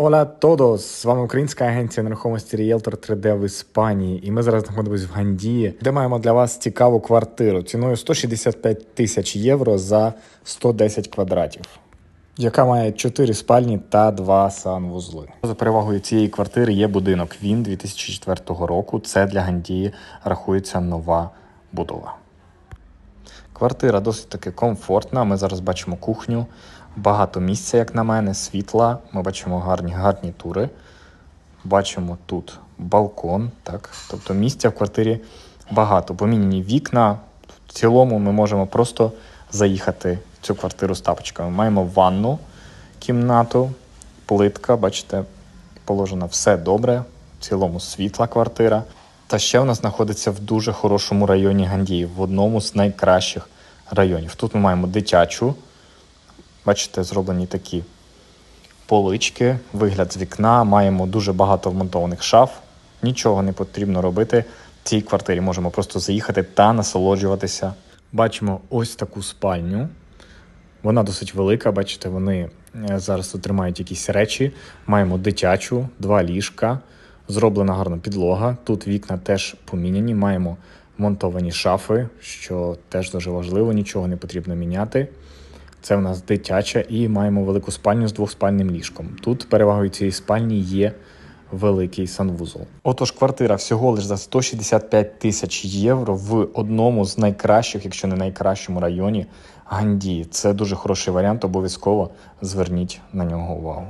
Оля Тодос, з вами українська агенція нерухомості Realtor 3D в Іспанії. І ми зараз знаходимося в Гандії, де маємо для вас цікаву квартиру ціною 165 тисяч євро за 110 квадратів, яка має 4 спальні та 2 санвузли. За перевагою цієї квартири є будинок. Він 2004 року. Це для Гандії рахується нова будова. Квартира досить таки комфортна. Ми зараз бачимо кухню, багато місця, як на мене, світла. Ми бачимо гарні гарні тури. Бачимо тут балкон. Так? Тобто місця в квартирі багато. Поміняні вікна. В цілому ми можемо просто заїхати в цю квартиру з тапочками. Маємо ванну, кімнату, плитка, бачите, положено все добре. В цілому світла квартира. Та ще у нас знаходиться в дуже хорошому районі Гандії, в одному з найкращих районів. Тут ми маємо дитячу. Бачите, зроблені такі полички, вигляд з вікна. Маємо дуже багато вмонтованих шаф. Нічого не потрібно робити в цій квартирі. Можемо просто заїхати та насолоджуватися. Бачимо ось таку спальню. Вона досить велика, бачите, вони е, зараз тут тримають якісь речі. Маємо дитячу, два ліжка, зроблена гарна підлога. Тут вікна теж поміняні. Маємо монтовані шафи, що теж дуже важливо, нічого не потрібно міняти. Це у нас дитяча, і маємо велику спальню з двохспальним ліжком. Тут перевагою цієї спальні є великий санвузол. Отож, квартира всього лише за 165 тисяч євро в одному з найкращих, якщо не найкращому районі Гандії. Це дуже хороший варіант. Обов'язково зверніть на нього увагу.